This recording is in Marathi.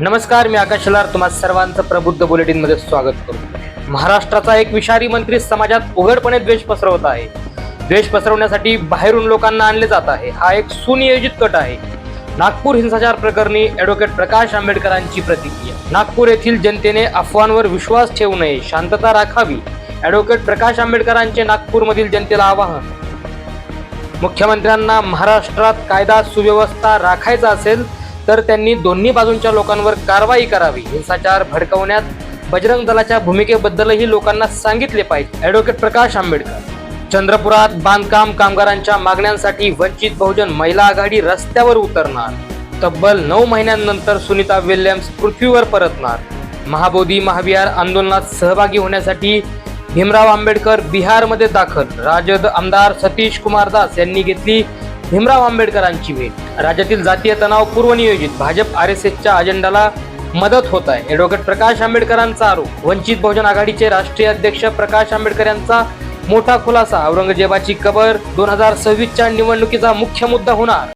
नमस्कार मी आकाश शलार. तुम्हा सर्वांचं प्रबुद्ध बुलेटिनमध्ये स्वागत करतो महाराष्ट्राचा एक विषारी मंत्री समाजात उघडपणे द्वेष पसरवत आहे. द्वेष पसरवण्यासाठी बाहेरून लोकांना आणले जात आहे. हा एक सुनियोजित कट आहे. नागपूर हिंसाचार प्रकरणी ॲडव्होकेट प्रकाश आंबेडकरांची प्रतिक्रिया. नागपूर येथील जनतेने अफवांवर विश्वास ठेवू नये शांतता राखावी ॲडव्होकेट प्रकाश आंबेडकरांचे नागपूरमधील जनतेला आवाहन. मुख्यमंत्र्यांना महाराष्ट्रात कायदा सुव्यवस्था राखायचा असेल तर त्यांनी दोन्ही बाजूंच्या लोकांवर कारवाई करावी. हिंसाचार भडकवण्यात बजरंग दलाच्या भूमिकेबद्दलही लोकांना सांगितले पाहिजे. ॲडव्होकेट प्रकाश आंबेडकर चंद्रपुरात बांधकाम कामगारांच्या मागण्यांसाठी वंचित बहुजन महिला आघाडी रस्त्यावर उतरणार. तब्बल नऊ महिन्यांनंतर सुनीता विल्यम्स पृथ्वीवर परतणार. महाबोधी महाविहार आंदोलनात सहभागी होण्यासाठी भीमराव आंबेडकर बिहारमध्ये दाखल. राजद आमदार सतीश कुमार दास यांनी घेतली भीमराव आंबेडकरांची भेट. राज्यातील जातीय तणाव पूर्वनियोजित भाजप आर एस एसच्या अजेंडाला मदत होत आहे. ॲडव्होकेट प्रकाश आंबेडकरांचा आरोप. वंचित बहुजन आघाडीचे राष्ट्रीय अध्यक्ष प्रकाश आंबेडकर यांचा मोठा खुलासा. औरंगजेबाची कबर दोन हजार सव्वीसच्या निवडणुकीचा मुख्य मुद्दा होणार.